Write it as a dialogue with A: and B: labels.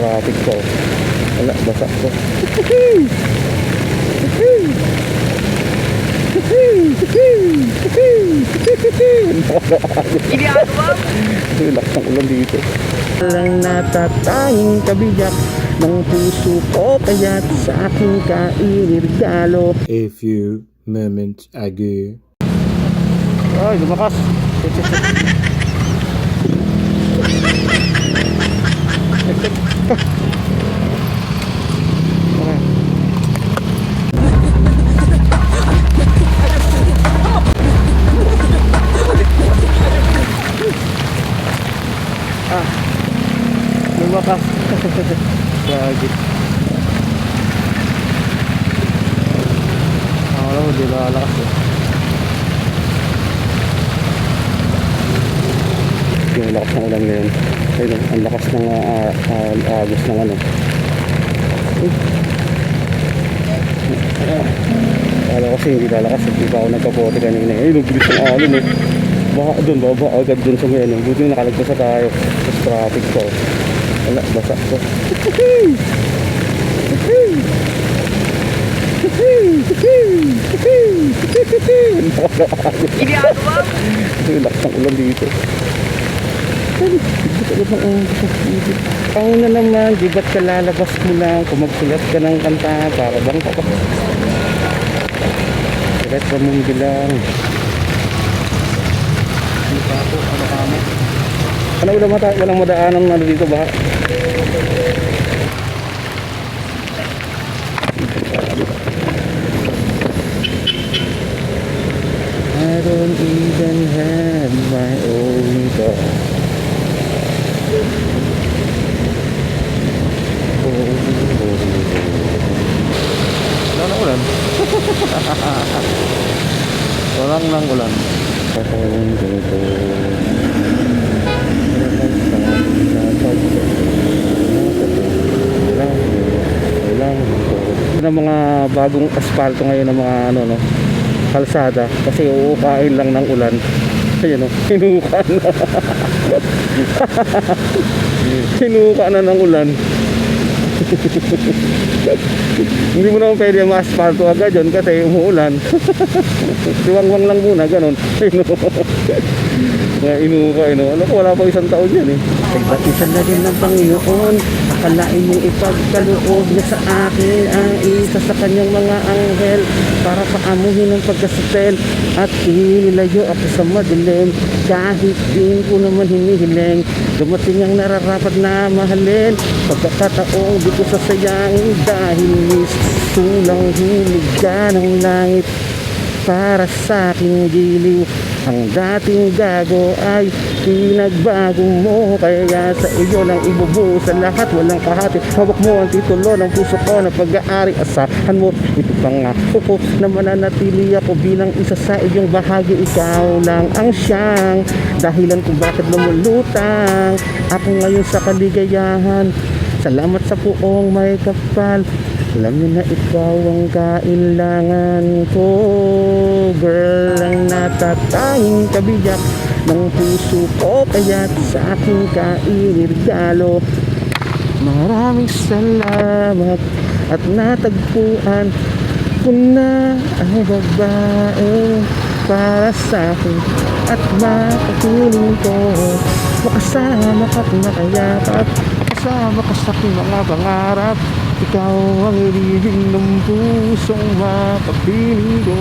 A: traffic ko. Wala, basa ko. Relax ang ulan dito. Lang natatanging kabiyak ng puso ko kaya't sa aking kainirgalo.
B: A few moments ago.
A: Ay, lumakas. Ah, lumakas. Gagi. Ako lang, hindi lalakas eh. Yung lakas ng ulan ngayon. Ayun ang lakas ng uh, uh, agos ng ano. Akala ko kasi hindi lalakas hindi pa ako nagkapote kanina ayun ang bilis ng alon eh. Baka doon baba agad doon sa may ano buti nakalagpas sa tayo. Sa traffic ko wala basa ko
C: mo.
A: Ang lakas ng ulan dito. Ang na naman, di ba't ka lalabas mo lang, kung magsulat ka ng kanta, para bang ka. Diret pa mong bilang. Ano? Ano ka? Ano walang, mata walang madaanan na dito ba? I Walang nang ulan. Ng mga bagong asfalto ngayon ng mga ano no kalsada kasi uukain lang ng ulan. Ayun oh, hinuka na. hinuka na ng ulan. Hindi mo naman pwede ma-asfalto agad yun kasi umuulan. Siwangwang lang muna, ganun. Nga inuka, ino. Alam ko, wala pa isang taon yan eh. Ay, batisan na din ng Panginoon. Akalain mong ipagkaloob niya sa akin ang isa sa kanyang mga anghel para paamuhin ng pagkasatel at inilayo ako sa madilim. Kahit din ko naman hinihiling dumating ang nararapat na mahalin. Pagkakataong di ko sasayangin dahil mis tulang hiligan ng langit para sa aking giliw. Ang dating gago ay pinagbago mo. Kaya sa iyo lang ibubuo sa lahat. Walang kahati. Hawak mo ang titulo ng puso ko ng pag-aari. Asahan mo ito pangako ko Na mananatili ako bilang isa sa iyong bahagi. Ikaw lang ang siyang Dahilan kung bakit lumulutang. Ako ngayon sa kaligayahan. Salamat sa puong may kapal alam niyo na ikaw ang kailangan ko Girl, ang natatanging kabiyak ng puso ko Kaya't sa aking kainirgalo Maraming salamat at natagpuan ko na ang babae para sa akin at mapapiling ko. Makasama ka't makayakap kasama ka sa aking mga pangarap ikaw ang ibig ng pusong mapapiling ko